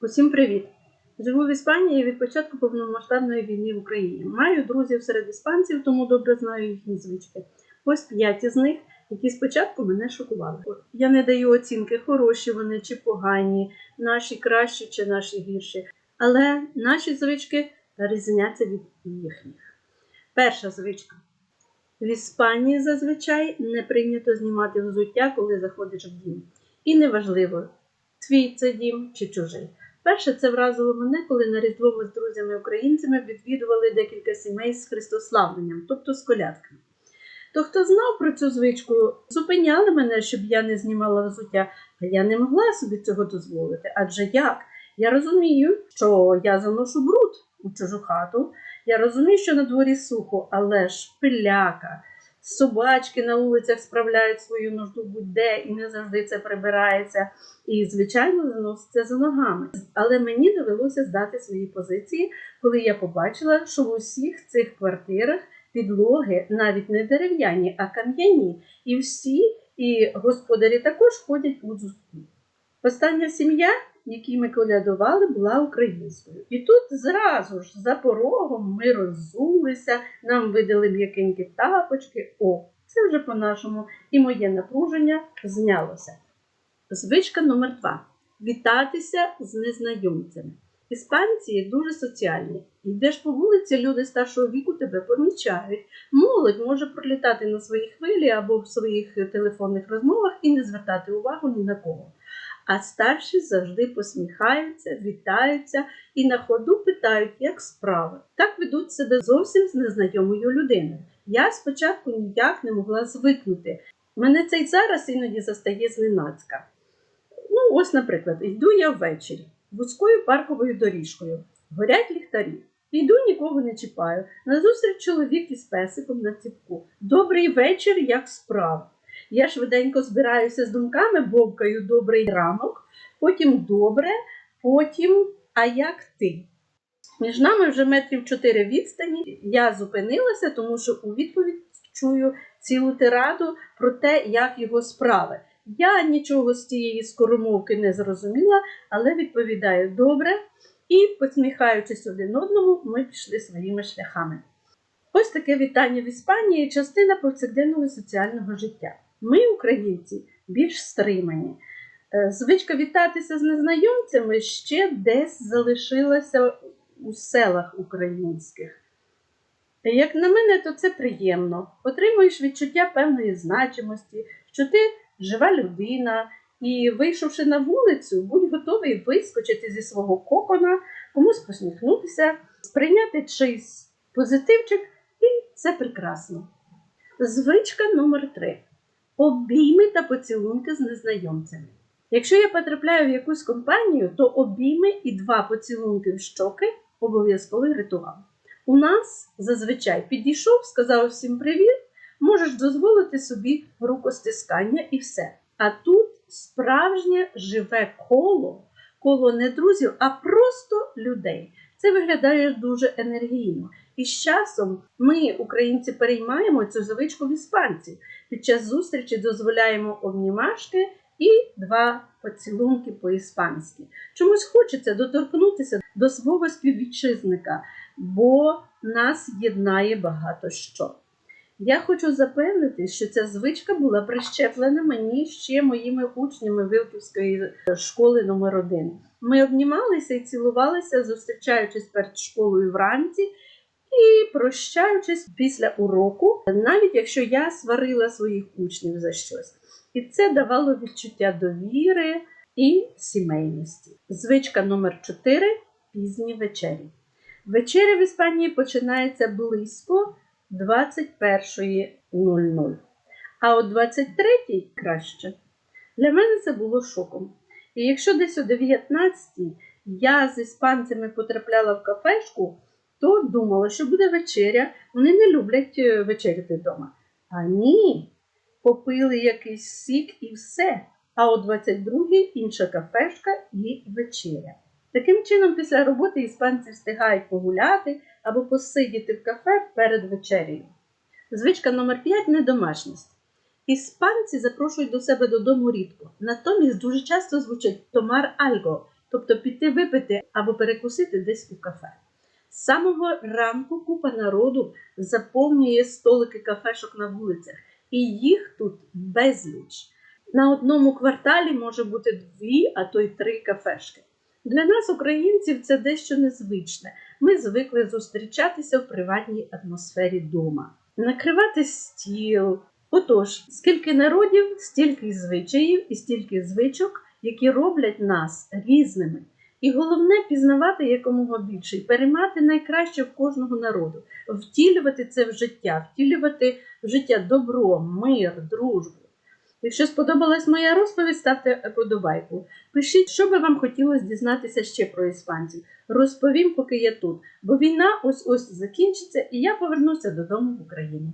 Усім привіт! Живу в Іспанії від початку повномасштабної війни в Україні. Маю друзів серед іспанців, тому добре знаю їхні звички. Ось п'ять із них, які спочатку мене шокували. Я не даю оцінки, хороші вони чи погані, наші кращі чи наші гірші. Але наші звички різняться від їхніх. Перша звичка. В Іспанії зазвичай не прийнято знімати взуття, коли заходиш в дім. І неважливо, твій це дім чи чужий. Перше це вразило мене, коли на Різдво ми з друзями-українцями відвідували декілька сімей з христославленням, тобто з колядками. То хто знав про цю звичку, зупиняли мене, щоб я не знімала взуття, а я не могла собі цього дозволити. Адже як? Я розумію, що я заношу бруд у чужу хату, я розумію, що на дворі сухо, але ж пиляка, собачки на вулицях справляють свою нужду будь-де і не завжди це прибирається. І, звичайно, заноситься за ногами. Але мені довелося здати свої позиції, коли я побачила, що в усіх цих квартирах підлоги навіть не дерев'яні, а кам'яні. І всі, і господарі також ходять у зустріч. Остання сім'я, якій ми колядували, була українською. І тут зразу ж за порогом ми роззулися, нам видали м'якенькі тапочки. О, це вже по-нашому, і моє напруження знялося. Звичка номер два вітатися з незнайомцями. Іспанці дуже соціальні. Йдеш по вулиці, люди старшого віку тебе помічають. Молодь може пролітати на своїй хвилі або в своїх телефонних розмовах і не звертати увагу ні на кого. А старші завжди посміхаються, вітаються і на ходу питають, як справи. Так ведуть себе зовсім з незнайомою людиною. Я спочатку ніяк не могла звикнути. Мене це й зараз іноді застає зненацька. Ну, ось, наприклад, йду я ввечері вузькою парковою доріжкою, горять ліхтарі. Йду, нікого не чіпаю. Назустріч чоловік із песиком на ціпку. Добрий вечір, як справа. Я швиденько збираюся з думками, бовкаю добрий ранок, потім добре, потім а як ти? Між нами вже метрів чотири відстані. Я зупинилася, тому що у відповідь чую цілу тираду про те, як його справи. Я нічого з цієї скоромовки не зрозуміла, але відповідаю добре і, посміхаючись один одному, ми пішли своїми шляхами. Ось таке вітання в Іспанії частина повсякденного соціального життя. Ми, українці, більш стримані. Е, Звичка вітатися з незнайомцями ще десь залишилася у селах українських. Як на мене, то це приємно. Отримуєш відчуття певної значимості, що ти жива людина, і, вийшовши на вулицю, будь готовий вискочити зі свого кокона, комусь посміхнутися, сприйняти чийсь позитивчик, і це прекрасно. Звичка номер 3 обійми та поцілунки з незнайомцями. Якщо я потрапляю в якусь компанію, то обійми і два поцілунки в щоки обов'язковий ритуал. У нас зазвичай підійшов, сказав всім привіт, можеш дозволити собі рукостискання і все. А тут справжнє живе коло, коло не друзів, а просто людей. Це виглядає дуже енергійно. І з часом ми, українці, переймаємо цю звичку в іспанців. Під час зустрічі дозволяємо обнімашки і два поцілунки по-іспанськи. Чомусь хочеться доторкнутися до свого співвітчизника, бо нас єднає багато що. Я хочу запевнити, що ця звичка була прищеплена мені ще моїми учнями Вилківської школи номер 1 Ми обнімалися і цілувалися, зустрічаючись перед школою вранці і прощаючись після уроку, навіть якщо я сварила своїх учнів за щось. І це давало відчуття довіри і сімейності. Звичка номер 4 пізні вечері. Вечеря в Іспанії починається близько 21.00. А о 23.00 краще. Для мене це було шоком. І якщо десь о 19.00 я з іспанцями потрапляла в кафешку, то думала, що буде вечеря. Вони не люблять е, вечеряти вдома. А ні, попили якийсь сік і все. А о 22-й інша кафешка і вечеря. Таким чином, після роботи іспанці встигають погуляти або посидіти в кафе перед вечерею. Звичка номер 5 недомашність. Іспанці запрошують до себе додому рідко, натомість дуже часто звучать томар альго тобто піти випити або перекусити десь у кафе. З самого ранку купа народу заповнює столики кафешок на вулицях, і їх тут безліч. На одному кварталі може бути дві, а то й три кафешки. Для нас, українців, це дещо незвичне. Ми звикли зустрічатися в приватній атмосфері дома, накривати стіл. Отож, скільки народів, стільки звичаїв і стільки звичок, які роблять нас різними. І головне пізнавати якомога більше і переймати найкраще в кожного народу, втілювати це в життя, втілювати в життя добро, мир, дружбу. Якщо сподобалась моя розповідь, ставте подобайку. Пишіть, що би вам хотілося дізнатися ще про іспанців. Розповім, поки я тут, бо війна ось ось закінчиться, і я повернуся додому в Україну.